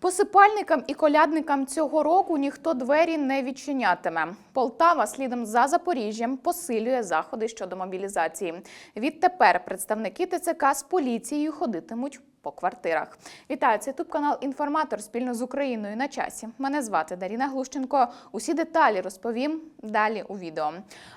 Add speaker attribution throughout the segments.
Speaker 1: Посипальникам і колядникам цього року ніхто двері не відчинятиме. Полтава слідом за Запоріжжям посилює заходи щодо мобілізації. Відтепер представники ТЦК з поліцією ходитимуть по квартирах. Вітаю, це ютуб канал Інформатор спільно з Україною на часі. Мене звати Даріна Глущенко. Усі деталі розповім далі у відео.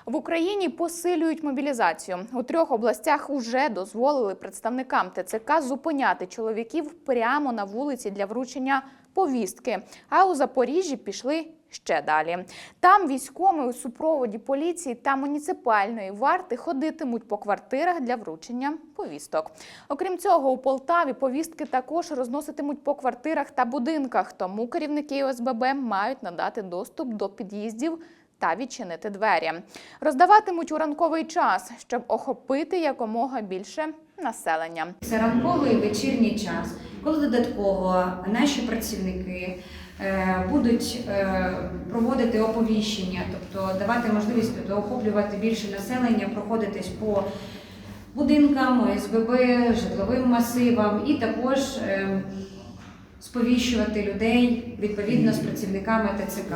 Speaker 1: В Україні посилюють мобілізацію. У трьох областях уже дозволили представникам ТЦК зупиняти чоловіків прямо на вулиці для вручення повістки. А у Запоріжжі пішли ще далі. Там військові у супроводі поліції та муніципальної варти ходитимуть по квартирах для вручення повісток. Окрім цього, у Полтаві повістки також розноситимуть по квартирах та будинках. Тому керівники ОСББ мають надати доступ до під'їздів. Та відчинити двері роздаватимуть у ранковий час, щоб охопити якомога більше населення.
Speaker 2: Це ранковий вечірній час, коли додатково наші працівники е, будуть е, проводити оповіщення, тобто давати можливість охоплювати більше населення, проходитись по будинкам, ОСББ, житловим масивам і також е, сповіщувати людей відповідно з працівниками ТЦК.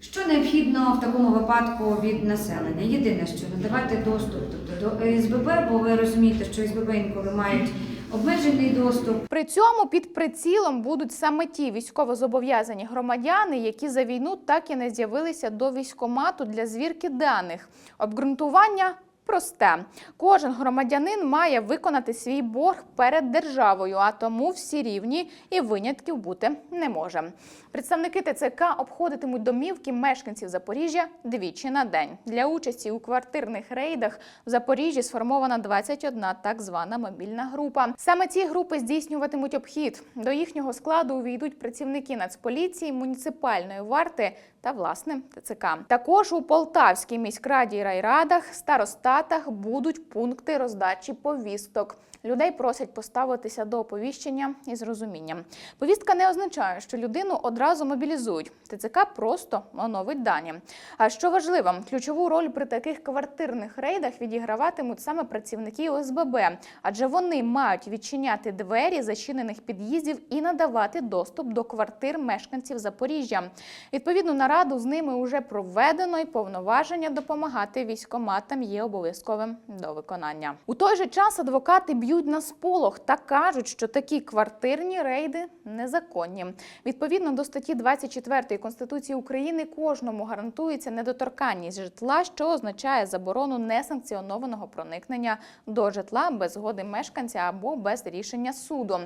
Speaker 2: Що необхідно в такому випадку від населення? Єдине, що надавати доступ тобто, до СББ, бо ви розумієте, що СББ інколи мають обмежений доступ.
Speaker 1: При цьому під прицілом будуть саме ті військовозобов'язані громадяни, які за війну так і не з'явилися до військомату для звірки даних. Обґрунтування. Просте, кожен громадянин має виконати свій борг перед державою, а тому всі рівні і винятків бути не може. Представники ТЦК обходитимуть домівки мешканців Запоріжжя двічі на день. Для участі у квартирних рейдах в Запоріжжі сформована 21 так звана мобільна група. Саме ці групи здійснюватимуть обхід. До їхнього складу увійдуть працівники Нацполіції, муніципальної варти та власне ТЦК. Також у Полтавській міськраді і райрадах старостатах будуть пункти роздачі повісток. Людей просять поставитися до оповіщення із розумінням. Повістка не означає, що людину одразу мобілізують. ТЦК просто оновить дані. А що важливо, ключову роль при таких квартирних рейдах відіграватимуть саме працівники ОСББ, адже вони мають відчиняти двері зачинених під'їздів і надавати доступ до квартир мешканців Запоріжжя. Відповідно Відповідну нараду з ними вже проведено і повноваження допомагати військоматам є обов'язковим до виконання. У той же час адвокати б'ють на сполох та кажуть, що такі квартирні рейди незаконні. Відповідно до статті 24 Конституції України кожному гарантується недоторканність житла, що означає заборону несанкціонованого проникнення до житла без згоди мешканця або без рішення суду.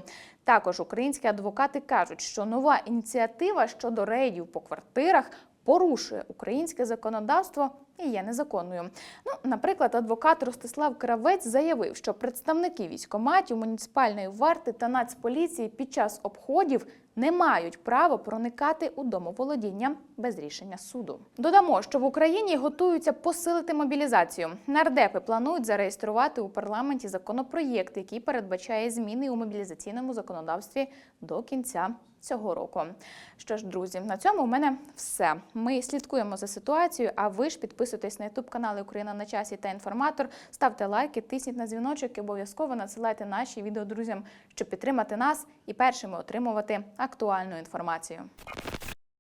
Speaker 1: Також українські адвокати кажуть, що нова ініціатива щодо рейдів по квартирах порушує українське законодавство і є незаконною. Ну, наприклад, адвокат Ростислав Кравець заявив, що представники військоматів, муніципальної варти та нацполіції під час обходів не мають права проникати у домоволодіння без рішення суду. Додамо, що в Україні готуються посилити мобілізацію. Нардепи планують зареєструвати у парламенті законопроєкт, який передбачає зміни у мобілізаційному законодавстві до кінця цього року. Що ж, друзі, на цьому у мене все. Ми слідкуємо за ситуацією. А ви ж підписуйтесь на ютуб канали Україна на часі та інформатор. Ставте лайки, тисніть на дзвіночок і обов'язково надсилайте наші відео друзям, щоб підтримати нас і першими отримувати актуальну інформацію.